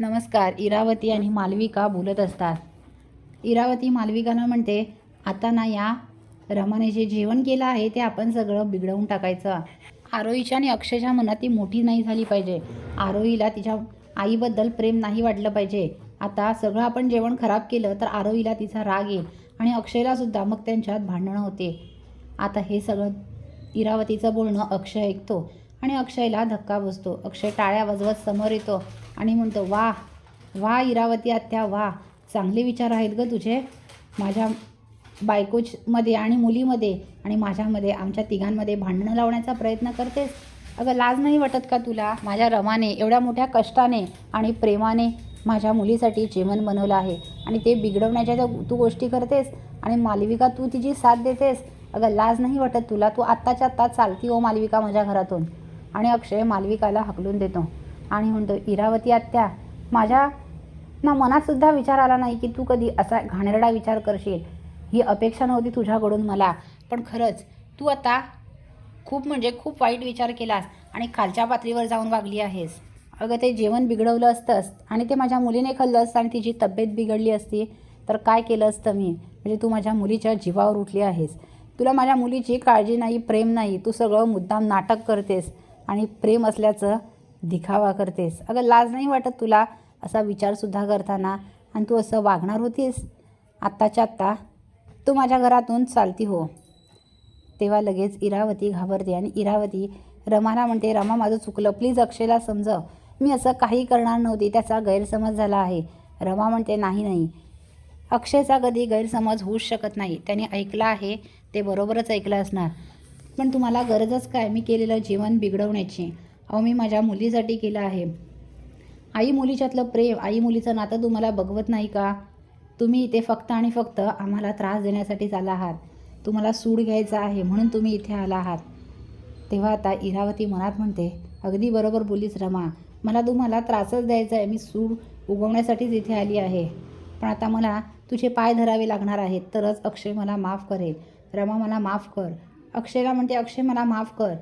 नमस्कार इरावती आणि मालविका बोलत असतात. इरावती मालविकानं म्हणते आता ना या रमाने जे जेवण केलं आहे ते आपण सगळं बिघडवून टाकायचं. आरोहीच्या आणि अक्षयच्या मनात ती मोठी नाही झाली पाहिजे. आरोहीला तिच्या आईबद्दल प्रेम नाही वाटलं पाहिजे. आता सगळं आपण जेवण खराब केलं तर आरोहीला तिचा राग येईल आणि अक्षयलासुद्धा मग त्यांच्यात भांडणं होते. आता हे सगळं इरावतीचं बोलणं अक्षय ऐकतो. आणि अक्षयला धक्का बसतो. अक्षय टाळ्या वाजवत समोर येतो आणि म्हणतो वा वा इरावती आत्या वा चांगले विचार आहेत ग तुझे. माझ्या बायकोचमध्ये आणि मुलीमध्ये आणि माझ्यामध्ये आमच्या तिघांमध्ये भांडणं लावण्याचा प्रयत्न करतेस? अगं लाज नाही वाटत का तुला? माझ्या रमाने एवढ्या मोठ्या कष्टाने आणि प्रेमाने माझ्या मुलीसाठी जेवण बनवलं आहे आणि ते बिघडवण्याच्या ज्या तू गोष्टी करतेस आणि मालविका तू तिची साथ देतेस. अगं लाज नाही वाटत तुला? तू आत्ताच्या आत्ता चालती हो मालविका माझ्या घरातून. आणि अक्षय मालविकाला हकलून देतो. आणि म्हणतो इरावती आत्या माझ्या ना मनातसुद्धा विचार आला नाही की तू कधी असा घाणेरडा विचार करशील. ही अपेक्षा नव्हती तुझ्याकडून मला. पण खरंच तू आता खूप म्हणजे खूप वाईट विचार केलास आणि खालच्या पातळीवर जाऊन वागली आहेस. अगं ते जेवण बिघडवलं असतंस आणि ते माझ्या मुलीने खाल्लं असतं आणि तिची तब्येत बिघडली असती तर काय केलं असतं मी? म्हणजे तू माझ्या मुलीच्या जीवावर उठली आहेस. तुला माझ्या मुलीची काळजी नाही प्रेम नाही तू सगळं मुद्दाम नाटक करतेस. आणि प्रेम असल्याचं दिखावा करतेस. अगं लाज नाही वाटत तुला असा विचारसुद्धा करताना? आणि तू असं वागणार होतीस? आत्ताच्या आत्ता तू माझ्या घरातून चालती हो. तेव्हा लगेच इरावती घाबरते आणि इरावती रमाला म्हणते रमा माझं चुकलं. प्लीज अक्षयला समजव मी असं काही करणार नव्हती. त्याचा गैरसमज झाला आहे. रमा म्हणते नाही नाही. अक्षयचा कधी गैरसमज होऊच शकत नाही. त्याने ऐकलं आहे ते बरोबरच ऐकलं असणार. पण तुम्हाला गरजच काय? मी केलेलं जीवन बिघडवण्याची. अहो मी माझ्या मुलीसाठी केलं आहे. आई मुलीच्यातलं प्रेम आई मुलीचं नातं तुम्हाला बघवत नाही का? तुम्ही इथे फक्त आणि फक्त आम्हाला त्रास देण्यासाठीच आला आहात. तुम्हाला सूड घ्यायचा आहे म्हणून तुम्ही इथे आला आहात. तेव्हा आता इरावती मनात म्हणते अगदी बरोबर बोलीस रमा. मला तुम्हाला त्रासच द्यायचा आहे. मी सूड उगवण्यासाठीच इथे आली आहे. पण आता मला तुझे पाय धरावे लागणार आहेत. तरच अक्षय मला माफ करेल. रमा मला माफ कर. अक्षयला म्हणते अक्षय मला माफ कर.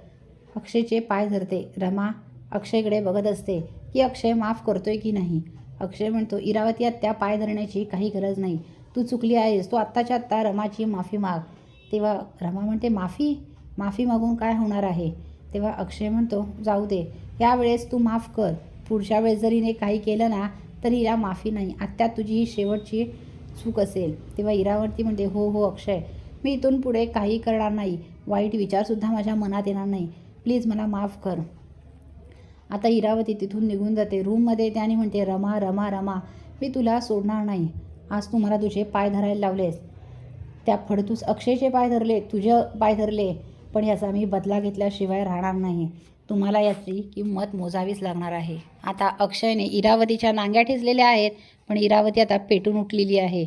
अक्षयचे पाय धरते. रमा अक्षयकडे बघत असते की अक्षय माफ करतोय की नाही. अक्षय म्हणतो इरावती आत्या पाय धरण्याची काही गरज नाही. तू चुकली आहेस. तू आत्ताच्या आत्ता रमाची माफी माग. तेव्हा रमा म्हणते माफी? माफी मागून काय होणार आहे? तेव्हा अक्षय म्हणतो जाऊ दे. यावेळेस तू माफ कर. पुढच्या वेळेस जर हिने काही केलं ना तर हिला माफी नाही. आत्ता तुझी ही शेवटची चूक असेल. तेव्हा इरावती म्हणते हो हो अक्षय. मी इथून पुढे काही करणार नाही. वाईट विचारसुद्धा माझ्या मनात येणार नाही. प्लीज मला माफ कर. आता इरावती तिथून निघून जाते. रूममध्ये येते आणि म्हणते रमा रमा रमा मी तुला सोडणार नाही. आज तू मला तुझे पाय धरायला लावलेस. त्या फडतूस अक्षयचे पाय धरले तुझे पाय धरले पण याचा मी बदला घेतल्याशिवाय राहणार नाही. तुम्हाला याची किंमत मोजावीच लागणार आहे. आता अक्षयने इरावतीच्या नांग्या ठेचलेल्या आहेत पण इरावती आता पेटून उठलेली आहे.